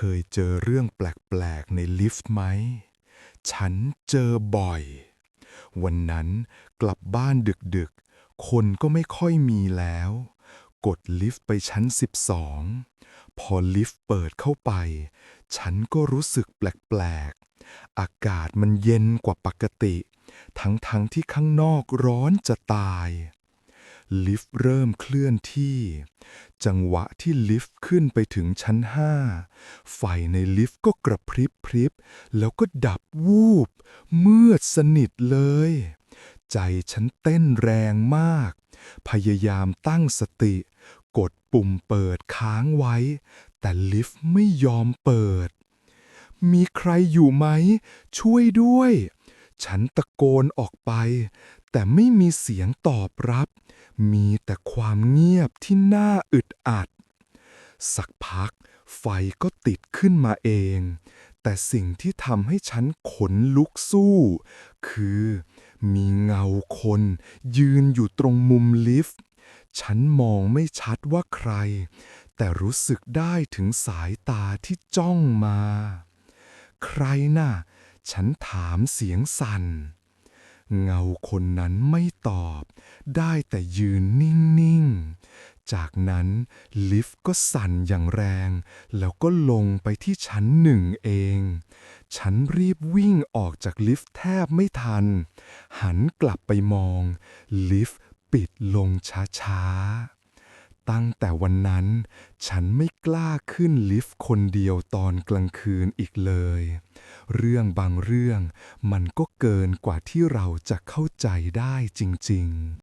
คยเจอเรื่องแปลก ๆ ในลิฟต์ไหม ฉันเจอบ่อย วันนั้นกลับบ้านดึก ๆ คนก็ไม่ค่อยมีแล้ว กดลิฟต์ไปชั้น 12 พอลิฟต์เปิดเข้าไป ฉันก็รู้สึกแปลก ๆ อากาศมันเย็นกว่าปกติ ทั้งๆที่ข้างนอกร้อนจะตาย ลิฟต์เริ่มเคลื่อนที่ จังหวะที่ลิฟต์ขึ้นไปถึงชั้นห้าไฟในลิฟต์ก็กระพริบพริบ แล้วก็ดับวูบ มืดสนิทเลย ใจฉันเต้นแรงมาก พยายามตั้งสติ กดปุ่มเปิดค้างไว้ แต่ลิฟต์ไม่ยอมเปิด มีใครอยู่ไหม ช่วยด้วย ฉันตะโกนออกไป แต่ไม่มีเสียงตอบรับ มีแต่ความเงียบที่น่าอึดอัด สักพักไฟก็ติดขึ้นมาเอง แต่สิ่งที่ทำให้ฉันขนลุกสู้ คือมีเงาคนยืนอยู่ตรงมุมลิฟต์ ฉันมองไม่ชัดว่าใคร แต่รู้สึกได้ถึงสายตาที่จ้องมา ใครน่ะ ฉันถามเสียงสั่น เงาคนนั้นไม่ตอบ ได้แต่ยืนนิ่ง ๆ จากนั้นลิฟต์ก็สั่นอย่างแรง แล้วก็ลงไปที่ชั้นหนึ่งเอง ฉันรีบวิ่งออกจากลิฟต์แทบไม่ทัน หันกลับไปมอง ลิฟต์ปิดลงช้า ๆ ตั้งแต่วันนั้น ฉันไม่กล้าขึ้นลิฟต์คนเดียวตอนกลางคืนอีกเลย เรื่องบางเรื่องมันก็เกินกว่าที่เราจะเข้าใจได้จริง ๆ